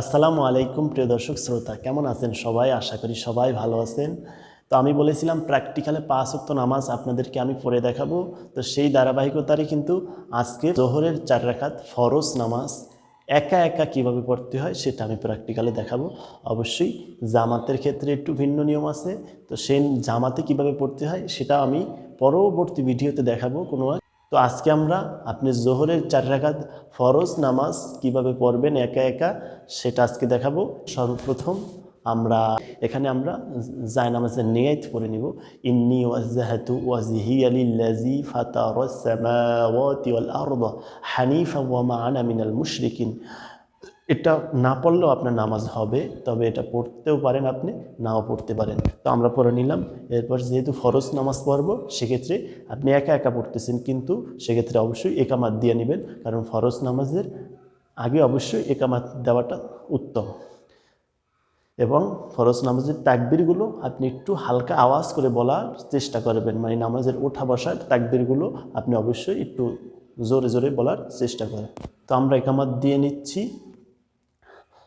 আসসালামু আলাইকুম, প্রিয় দর্শক শ্রোতা। কেমন আছেন সবাই? আশা করি সবাই ভালো আছেন। তো আমি বলেছিলাম প্র্যাকটিক্যালে পাঁচ ওয়াক্ত নামাজ আপনাদেরকে আমি পড়ে দেখাবো। তো সেই ধারাবাহিকতারই কিন্তু আজকে জোহরের চার রাকাত ফরজ নামাজ একা একা কীভাবে পড়তে হয় সেটা আমি প্র্যাকটিক্যালে দেখাবো। অবশ্যই জামাতের ক্ষেত্রে একটু ভিন্ন নিয়ম আছে। তো সেই জামাতে কীভাবে পড়তে হয় সেটা আমি পরবর্তী ভিডিওতে দেখাবো কোনো তো আজকে আমরা আপনি জোহরের চার রাখাত ফরজ নামাজ কীভাবে পড়বেন একা একা সেটা আজকে দেখাবো। সর্বপ্রথম আমরা এখানে আমরা জায় নামাজের নিয়াত পড়ে নিব। ইন্নি ওয়াজাহাতু ওয়াজহি আলিল্লাজি ফাতারাস সামাওয়াতি ওয়াল আরদ হানিফা ওয়া মা আনা মিনাল মুশরিকিন। এটা না পড়লেও আপনার নামাজ হবে, তবে এটা পড়তেও পারেন আপনি, নাও পড়তে পারেন। তো আমরা পড়ে নিলাম, এরপর যেহেতু ফরজ নামাজ পড়ব, সেক্ষেত্রে আপনি একা একা পড়তেছেন, কিন্তু সেক্ষেত্রে অবশ্যই একামাত দিয়ে নেবেন, কারণ ফরজ নামাজের আগে অবশ্যই একামাত দেওয়াটা উত্তম। এবং ফরজ নামাজের তাকবিরগুলো আপনি একটু হালকা আওয়াজ করে বলার চেষ্টা করবেন মানে নামাজের ওঠা বসার তাকবিরগুলো আপনি অবশ্যই একটু জোরে জোরে বলার চেষ্টা করেন। তো আমরা একামাত দিয়ে নিচ্ছি।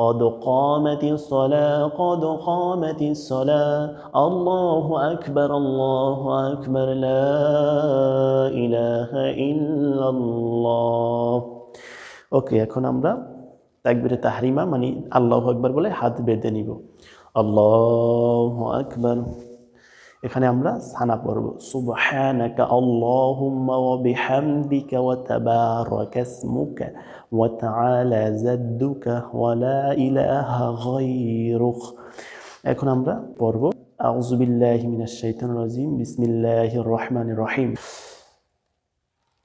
قد قامت الصلاة قد قامت الصلاة الله أكبر الله أكبر لا إله إلا الله ওকে এখন আমরা তাকবিরে তাহরিমা মানে আল্লাহ আকবার বলে হাত বেঁধে নিব আল্লাহ আকবার এখানে আমরা সানা পড়ব। সুবহানাকা আল্লাহুম্মা ওয়া বিহামদিকা ওয়া তাবারাকা ইসমুকা ওয়া তাআলা জাদ্দুকা ওয়া লা ইলাহা গায়রুক। এখন আমরা পড়ব। আউযু বিল্লাহি মিনাশ শাইতানির রাজিম। বিসমিল্লাহির রহমানির রহিম।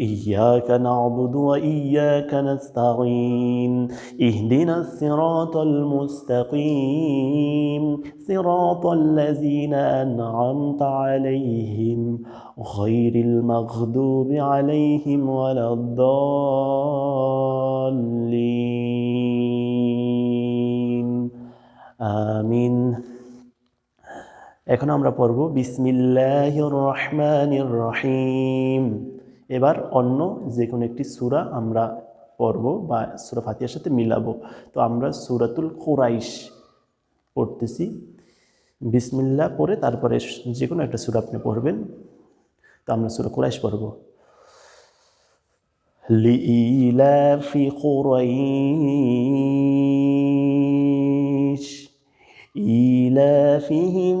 إياك نعبد وإياك نستعين اهدنا الصراط المستقيم صراط الذين أنعمت عليهم غير المغضوب عليهم ولا الضالين آمين এখন আমরা পড়ব বিসমিল্লাহির রহমানির রহিম এবার অন্য যে কোনো একটি সূরা আমরা পড়ব বা সূরা ফাতিহার সাথে মিলাবো তো আমরা সূরাতুল কুরাইশ পড়তেছি বিসমিল্লাহ পড়ে তারপরে যে কোনো একটা সূরা আপনি পড়বেন তো আমরা সূরা কুরাইশ পড়ব لإيلاف قريش إيلافهم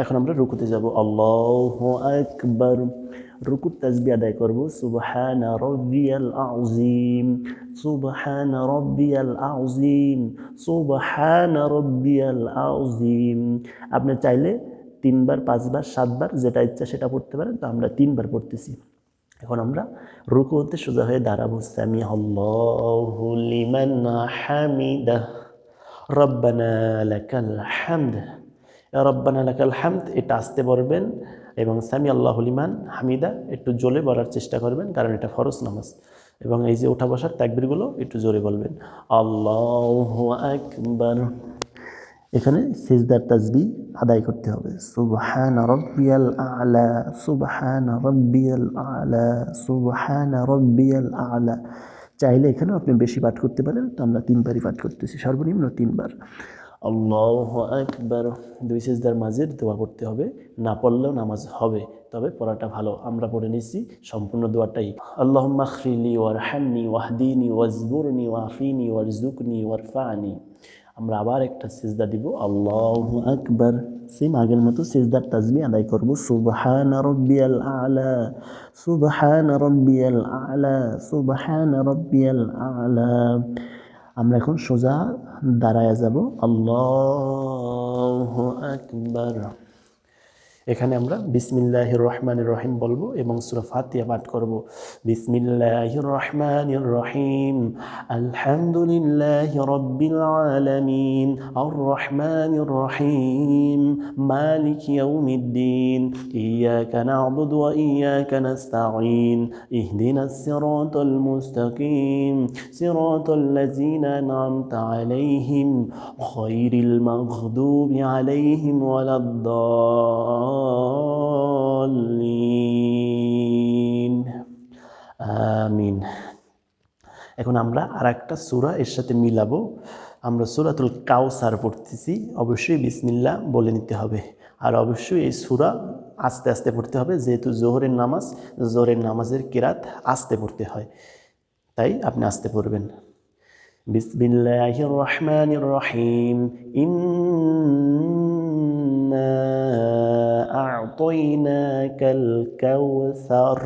এখন আমরা রুকুতে যাব। আল্লাহ আকবার। রুকুর তাজবি আদায় করব। সুবহান রব্বিয়াল আযীম। সুবহান রব্বিয়াল আযীম। সুবহান রব্বিয়াল আযীম। আপনি চাইলে তিনবার, পাঁচবার, সাতবার যেটা ইচ্ছা সেটা পড়তে পারেন, তো আমরা তিনবার পড়তেছি। এখন আমরা রুকুতে সোজা হয়ে দাঁড়াবো। সামি আল্লাহু লিমান হামিদা রব্বানা লাকাল হামদ। রব্বানা লাকাল হামদ, এটা আসতে পারবেন এবং সামি আল্লাহ লিমান হামিদা, একটু জোরে বলার চেষ্টা করবেন, কারণ এটা ফরজ নামাজ। এবং এই যে ওঠা বসার তাকবিরগুলো একটু জোরে বলবেন। আল্লাহ আকবার। এখানে সিজদার তাজবি আদায় করতে হবে। সুবহান রব্বিয়াল আলা, সুবহান রব্বিয়াল আলা, সুবহান রব্বিয়াল আলা। চাইলে এখানেও আপনি বেশি পাঠ করতে পারেন, তো আমরা তিনবারই পাঠ করতেছি, সর্বনিম্ন তিনবার। আল্লাহ একবার দুই সিজদার মাঝে দোয়া করতে হবে, না পড়লেও নামাজ হবে, তবে পড়াটা ভালো। আমরা পড়ে নিচ্ছি সম্পূর্ণ দোয়াটাই। আল্লাহ মাখফিলি ওয়ার হান্নি ওয়াহদিনী, ওয়াজবুরনি ওয়াফিনি ওয়ারজুকনি ওয়ারফানি আমরা আবার একটা সিজদা দিব, আল্লাহ আকবার। সেম আগের মতো সিজদার তাজবি আদায় করব, সুবহান রব্বিয়াল আলা, সুবহান রব্বিয়াল আলা, সুবহান রব্বিয়াল আলা। আমরা এখন সোজা দাঁড়ায় যাব। আল্লাহ আকবার। এখানে আমরা বিসমিল্লাহির রহমানির রহিম বলব এবং সুরা ফাতিহা পাঠ করব। বিসমিল্লাহির রহমানির রহিম আলহামদুলিল্লাহি রাব্বিল আলামিন আর রহমানির রহিম মালিক ইয়াউমিদ্দিন। ইয়াকা না'বুদু ওয়া ইয়াকা নাস্তাঈন। ইহদিনাস সিরাতাল মুস্তাকিম। সিরাতাল লাযিনা আন'আমতা আলাইহিম। গায়রিল মাগদুবি আলাইহিম ওয়ালাদ-দাল্লিন আমিন। এখন আমরা আর একটা সুরা এর সাথে মিলাবো। আমরা সুরাতুল কাউসার পড়তেছি। অবশ্যই বিসমিল্লা বলে নিতে হবে। আর অবশ্যই এই সুরা আস্তে আস্তে পড়তে হবে। যেহেতু জোহরের নামাজ, জোহরের নামাজের কেরাত আস্তে পড়তে হয়। তাই আপনি আস্তে পড়বেন। বিসমিল্লাহির রহমানির রহিম। ইন্না আ'তাইনাকাল কাউসার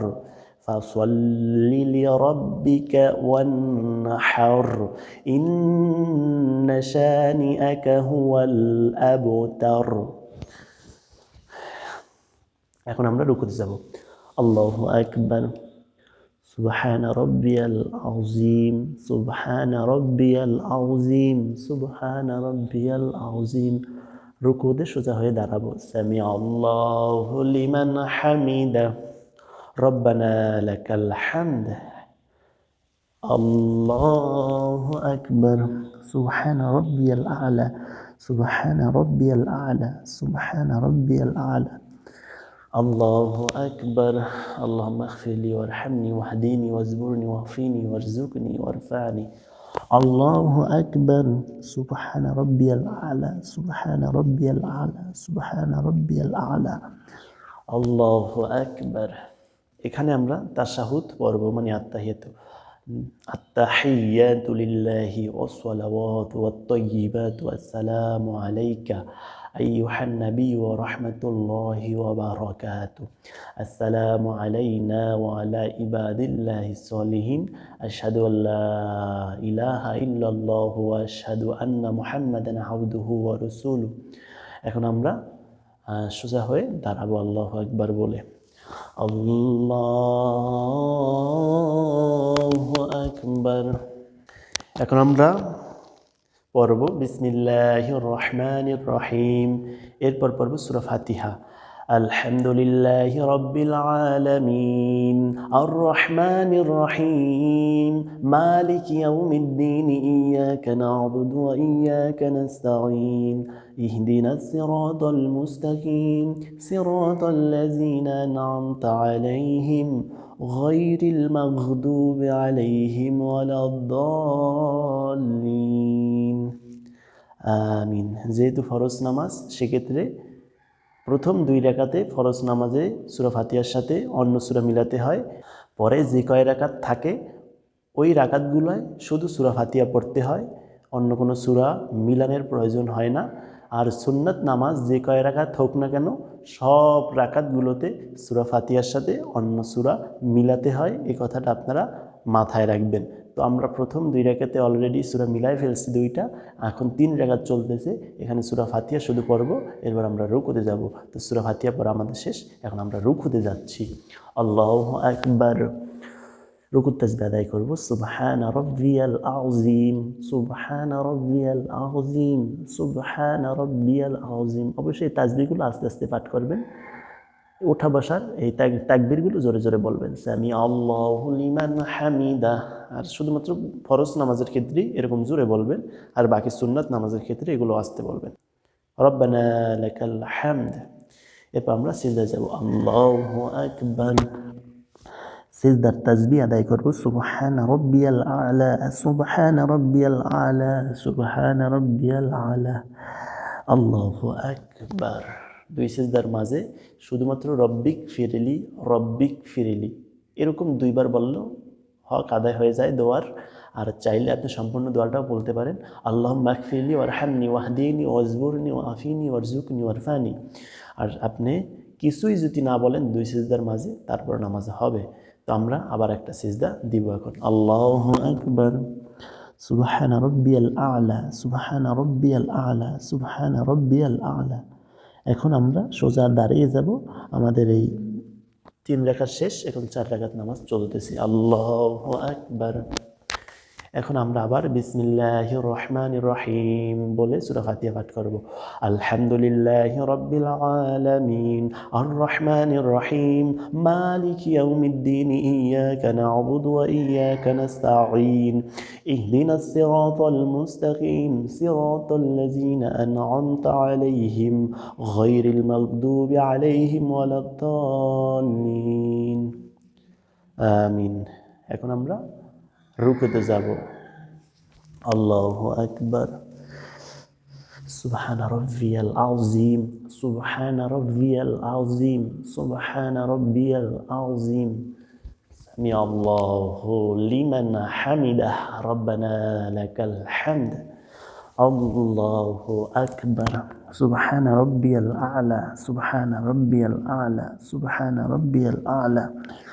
فصل لربك وانحر إن شانئك هو الأبتر এখন আমরা রুকুতে যাব আল্লাহু আকবার سبحان ربي العظيم سبحان ربي العظيم سبحان ربي العظيم রুকুতে সোজা হয়ে দাঁড়াবো সামি আল্লাহু লিমান Hamida ربنا لك الحمد الله أكبر سبحان ربي الأعلى سبحان ربي الأعلى سبحان ربي الأعلى الله أكبر اللهم اغفر لي وارحمني واهديني واجبرني واغفني وارزقني وارفعني Allahu Akbar Subhana Rabbiyal A'la Subhana Rabbiyal A'la Subhana Rabbiyal A'la আল্লাহু আকবার এখানে আমরা তাশাহুদ পর্ব মানে আত্তাহিয়াতু আত্তাহিয়াতু লিল্লাহি ওয়াস সালাওয়াতু ওয়াত তাইয়্যিবাতু আসসালামু আলাইকা أيها النبي ورحمة الله وبركاته السلام علينا وعلى عباد الله الصالحين أشهد أن لا إله إلا الله وأشهد أن محمدا عبده ورسوله এখন আমরা আহ, সোজা হয়ে দাঁড়াবো আল্লাহ একবার বলে আল্লাহ আকবার এখন আমরা পড়ব বিসমিল্লাহ রহমান রহিম এরপর পড়ব সুরা ফাতিহা আলহামদুলিল্লাহ রব্বিল আলামিন আর রহমান রহিম মালিক ইয়াউমিদ্দিন ইয়াকা না'বুদু ওয়া ইয়াকা নাস্তাঈন اهدنا الصراط المستقيم صراط الذين أنعمت عليهم غير المغضوب عليهم ولا الضالين আমিন। যেহেতু ফরজ নামাজ, সেক্ষেত্রে প্রথম দুই রাকাতে ফরজ নামাজে সুরা ফাতিহার সাথে অন্য সুরা মিলাতে হয়। পরে যে কয় রাকাত থাকে, ওই রাকাতগুলোয় শুধু সুরা ফাতিহা পড়তে হয়, অন্য কোনো সুরা মিলানের প্রয়োজন হয় না। আর সুন্নাত নামাজ যে কয় রাকাত হোক না কেন, সব রাকাতগুলোতে সুরা ফাতিহার সাথে অন্য সুরা মিলাতে হয়। এ কথাটা আপনারা মাথায় রাখবেন। তো আমরা প্রথম দুই রেখাতে অলরেডি সুরা মিলাই ফেলছি দুইটা, এখন তিন রেখাত চলতেছে, এখানে সুরা ফাতিয়া শুধু পড়ব, এরপর আমরা রুকুতে যাব। তো সুরা ফাতিহা পড়া আমাদের শেষ, এখন আমরা রুকুতে যাচ্ছি। আল্লাহ একবার রুকুত তাসবি আদায় করব। সুবহান রব্বিয়াল আযীম, সুবহান রব্বিয়াল আযীম, সুবহান রব্বিয়াল আযীম। অবশ্যই তাজবিগুলো আস্তে আস্তে পাঠ করবেন। ওঠা বসার এই তাক- তাকবীরগুলো জোরে জোরে বলবেন। সামি আল্লাহু লিমান হামিদা। আর শুধুমাত্র ফরজ নামাজের ক্ষেত্রেই এরকম জোরে বলবেন, আর বাকি সুন্নাত নামাজের ক্ষেত্রে এগুলো আসতে বলবেন। রব্বানা লাকাল হামদ। এরপর আমরা সিজদা যাব। আল্লাহু আকবার। সেজদার তাজবি আদায় করব। সুবহান রব্বিয়াল আলা, সুবহান রব্বিয়াল আলা, সুবহান রব্বিয়াল আলা। আল্লাহু আকবার। দুই সেজদার মাঝে শুধুমাত্র রব্বিক ফিরিলি রব্বিক ফিরিলি। এরকম দুইবার বললেও হক আদায় হয়ে যায় দোয়ার। আর চাইলে আপনি সম্পূর্ণ দোয়াটাও বলতে পারেন আল্লাহ মাকফিলি ওয়ারহামনি ওয়াহদিনি ওয়াজবুরনি ওয়াফিনি ওয়ারজুকনি ওয়ারফানি। আর আপনি কিছুই যদি না বলেন দুই সিজদার মাঝে, তারপর নামাজে হবে। তো আমরা আবার একটা সিজদা দিব এখন। আল্লাহ আকবর। সুবহান রব্বিয়াল আলা, সুবহান রব্বিয়াল আলা, সুবহান রব্বিয়াল আলা। এখন আমরা সোজা দাঁড়িয়ে যাব। আমাদের এই তিন রেখার শেষ, এখন চার রেখাত নামাজ চলতেছি। আল্লাহ আকবার। এখন আমরা আবার বিসমিল্লাহ রহমান রহিম বলে সুরা ফাতিহা পাঠ করব আলহামদুলিল্লাহ রব্বিল আলামিন আর রহমান রহিম মালিক ইয়াউমিদ্দিন ইয়াকা না'বুদু ওয়া ইয়াকা নাস্তাঈন اهدنا الصراط المستقيم صراط الذين أنعمت عليهم غير المغضوب عليهم ولا الضالين آمين এখন আমরা রুকুতে যাব আল্লাহ আকবার সুবহান রব্বিয়াল আযীম সুবহান রব্বিয়াল আযীম সুবহান রব্বিয়াল আযীম সামি আল্লাহু লিমান হামিদাহ রব্বানা লাকাল হামদ আল্লাহু আকবার সুবহান রব্বিয়াল আ'লা সুবহান রব্বিয়াল আ'লা সুবহান রব্বিয়াল আ'লা الله أكبر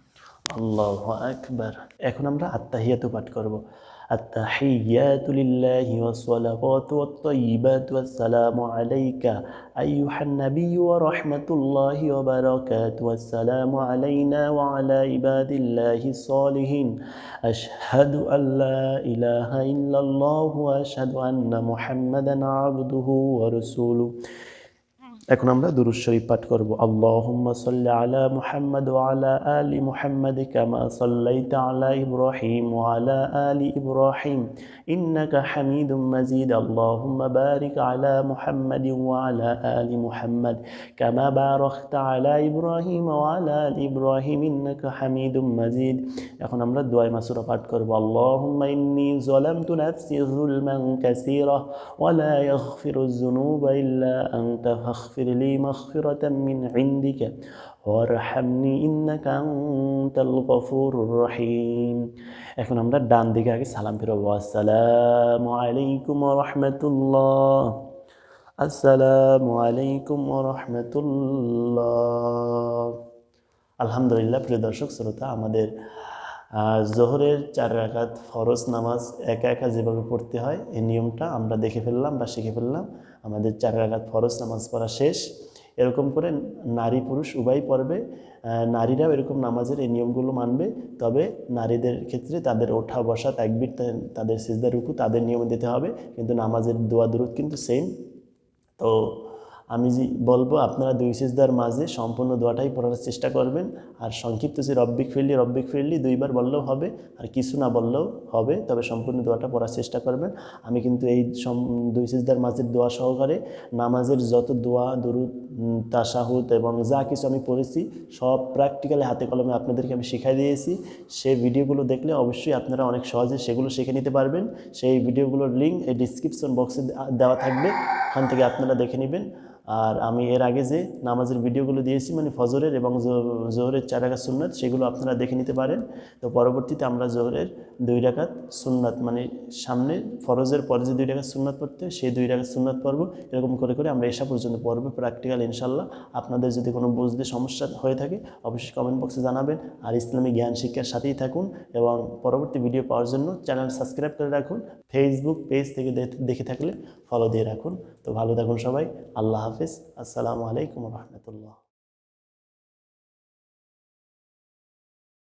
الله أكبر এখন আমরা আত্তাহিয়াতু পাঠ করব التحيات لله والصلوات والطيبات والسلام عليك أيها النبي ورحمة الله وبركاته والسلام علينا وعلى عباد الله الصالحين أشهد أن لا إله إلا الله وأشهد أن محمدا عبده ورسوله এখন আমরা দুরুদ শরীফ পাঠ করব। আল্লাহুম্মা সাল্লি আলা মুহাম্মাদ ওয়া আলা আলি মুহাম্মাদ কামা সাল্লাইতা আলা ইব্রাহিম ওয়া আলা আলি ইব্রাহিম। ইন্নাকা হামিদুম মাজিদ। আল্লাহুম্মা বারিক আলা মুহাম্মাদ ওয়া আলা আলি মুহাম্মাদ কামা বারাকতা আলা ইব্রাহিম ওয়া আলা আলি ইব্রাহিম। ইন্নাকা হামিদুম মাজিদ। এখন আমরা দোয়া মাসুরা পাঠ করব। আল্লাহুম্মা ইন্নী যালামতু নাফসি যুলমান কাসীরা ওয়া লা ইয়াগফিরুয যুনুবা ইল্লা আনতা ফাগফির لي مغفرة من عندك وارحمني إنك أنت الغفور الرحيم এখন আমরা ডান দিকে আগে সালাম ফিরবো আসসালামু আলাইকুম রহমতুল্লাহ আসসালামু আলাইকুম রহমতুল্লাহ আলহামদুলিল্লাহ প্রিয় দর্শক শ্রোতা আমাদের জোহরের চার রাকাত ফরজ নামাজ একা একা যেভাবে পড়তে হয় এই নিয়মটা আমরা দেখে ফেললাম বা শিখে ফেললাম আমাদের চার রাগাত ফরজ নামাজ পড়া শেষ। এরকম করে নারী পুরুষ উভয় পড়বে নারীরাও এরকম নামাজের এই নিয়মগুলো মানবে। তবে নারীদের ক্ষেত্রে তাদের ওঠা, বসা, তাকবির তাদের সিজদার রুকু তাদের নিয়ম দিতে হবে। কিন্তু নামাজের দোয়া দূরত কিন্তু সেম তো আমি যে বলব, আপনারা দুই সিজদার মাঝে সম্পূর্ণ দোয়াটাই পড়ার চেষ্টা করবেন। আর সংক্ষিপ্ত যে রব্বিক ফিরলি রব্বিক ফিরলি দুইবার বললেও হবে, আর কিছু না বললেও হবে, তবে সম্পূর্ণ দোয়াটা পড়ার চেষ্টা করবেন। আমি কিন্তু এই দুই সিজদার মাঝের দোয়া সহকারে নামাজের যত দোয়া, দরুদ তাসাহুদ এবং যা কিছু আমি পড়েছি, সব প্র্যাকটিক্যালি হাতে কলমে আপনাদেরকে আমি শিখাই দিয়েছি। সেই ভিডিওগুলো দেখলে অবশ্যই আপনারা অনেক সহজে সেগুলো শিখে নিতে পারবেন। সেই ভিডিওগুলোর লিঙ্ক এই ডিসক্রিপশন বক্সে দেওয়া থাকবে, ওখান থেকে আপনারা দেখে নেবেন। আর আমি এর আগে যে নামাজের ভিডিওগুলো দিয়েছি মানে ফজরের এবং জোহরের চারাগা সুন্নাত, সেগুলো আপনারা দেখে নিতে পারেন। তো পরবর্তীতে আমরা জোহরের দুই রাকাত সুন্নাত মানে সামনে ফরজের পরে যে দুই রাকাত সুন্নাত পড়তে সেই দুই রাকাত সুন্নাত পর্ব এরকম করে করে আমরা এসা পর্যন্ত পড়ব প্র্যাকটিক্যাল ইনশাল্লাহ আপনাদের যদি কোনো বুঝতে সমস্যা হয়ে থাকে, অবশ্যই কমেন্ট বক্সে জানাবেন। আর ইসলামী জ্ঞান শিক্ষার সাথেই থাকুন এবং পরবর্তী ভিডিও পাওয়ার জন্য চ্যানেল সাবস্ক্রাইব করে রাখুন। ফেসবুক পেজ থেকে দেখে থাকলে ফলো দিয়ে রাখুন। তো ভালো থাকুন সবাই। আল্লাহ হাফিজ। আসসালামু আলাইকুম রহমতুল্লাহ।